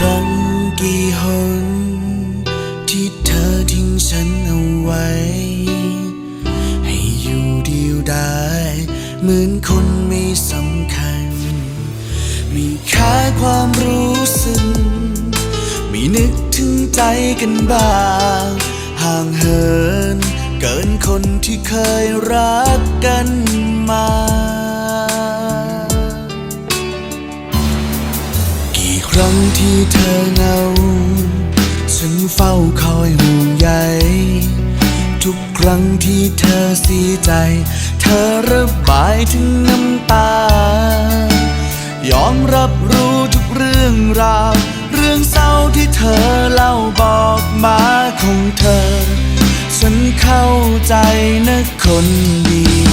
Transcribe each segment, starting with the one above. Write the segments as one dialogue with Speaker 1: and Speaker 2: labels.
Speaker 1: ครั้งกี่หนที่เธอทิ้งฉันเอาไว้ ให้อยู่เดียวดายเหมือนคนไม่สำคัญ มีค่าความรู้สึกม่นึกถึงใจกันบ้าง ห่างเหินเกินคนที่เคยรักกันมา ครั้งที่เธอเหงา ฉันเฝ้าคอยห่วงใย ทุกครั้งที่เธอเสียใจ เธอระบายถึงน้ำตา ยอมรับรู้ทุกเรื่องราว เรื่องเศร้าที่เธอเล่าบอกมาของเธอ ฉันเข้าใจนะคนดี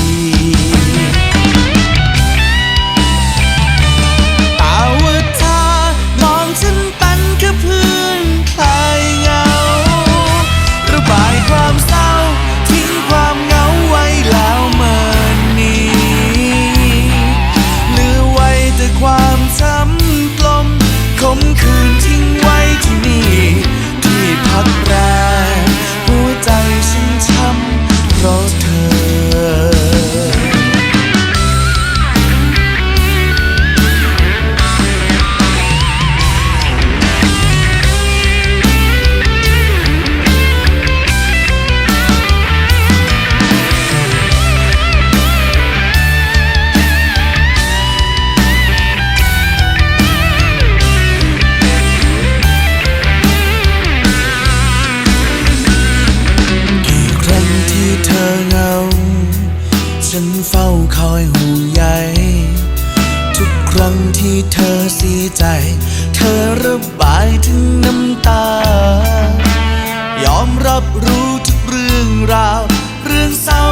Speaker 1: เธอเสียใจ เธอระบายถึงน้ำตา ยอมรับรู้ทุกเรื่องราว เรื่องเศร้า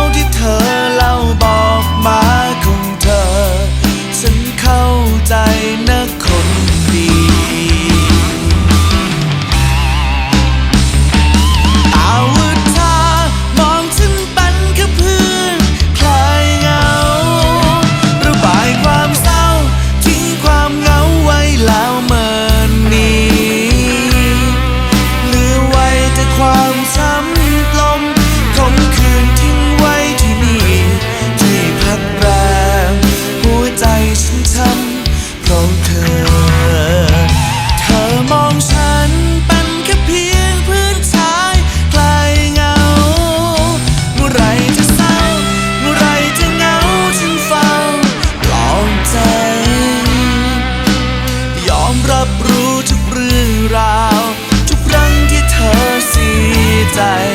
Speaker 1: ย